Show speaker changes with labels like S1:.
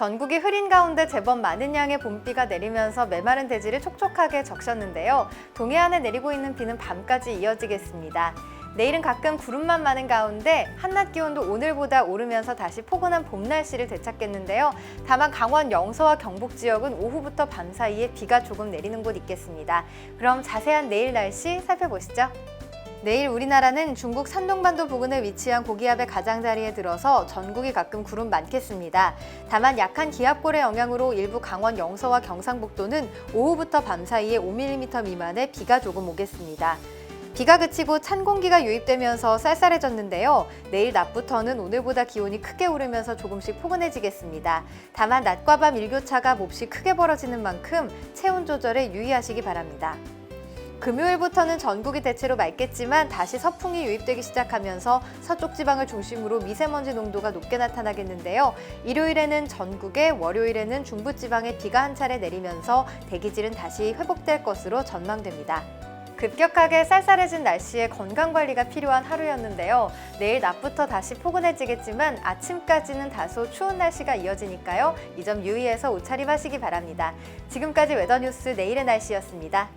S1: 전국이 흐린 가운데 제법 많은 양의 봄비가 내리면서 메마른 대지를 촉촉하게 적셨는데요. 동해안에 내리고 있는 비는 밤까지 이어지겠습니다. 내일은 가끔 구름만 많은 가운데 한낮 기온도 오늘보다 오르면서 다시 포근한 봄 날씨를 되찾겠는데요. 다만 강원 영서와 경북 지역은 오후부터 밤 사이에 비가 조금 내리는 곳 있겠습니다. 그럼 자세한 내일 날씨 살펴보시죠. 내일 우리나라는 중국 산동반도 부근에 위치한 고기압의 가장자리에 들어서 전국이 가끔 구름 많겠습니다. 다만 약한 기압골의 영향으로 일부 강원 영서와 경상북도는 오후부터 밤 사이에 5mm 미만의 비가 조금 오겠습니다. 비가 그치고 찬 공기가 유입되면서 쌀쌀해졌는데요. 내일 낮부터는 오늘보다 기온이 크게 오르면서 조금씩 포근해지겠습니다. 다만 낮과 밤 일교차가 몹시 크게 벌어지는 만큼 체온 조절에 유의하시기 바랍니다. 금요일부터는 전국이 대체로 맑겠지만 다시 서풍이 유입되기 시작하면서 서쪽 지방을 중심으로 미세먼지 농도가 높게 나타나겠는데요. 일요일에는 전국에 월요일에는 중부 지방에 비가 한 차례 내리면서 대기질은 다시 회복될 것으로 전망됩니다. 급격하게 쌀쌀해진 날씨에 건강 관리가 필요한 하루였는데요. 내일 낮부터 다시 포근해지겠지만 아침까지는 다소 추운 날씨가 이어지니까요. 이 점 유의해서 옷차림 하시기 바랍니다. 지금까지 웨더뉴스 내일의 날씨였습니다.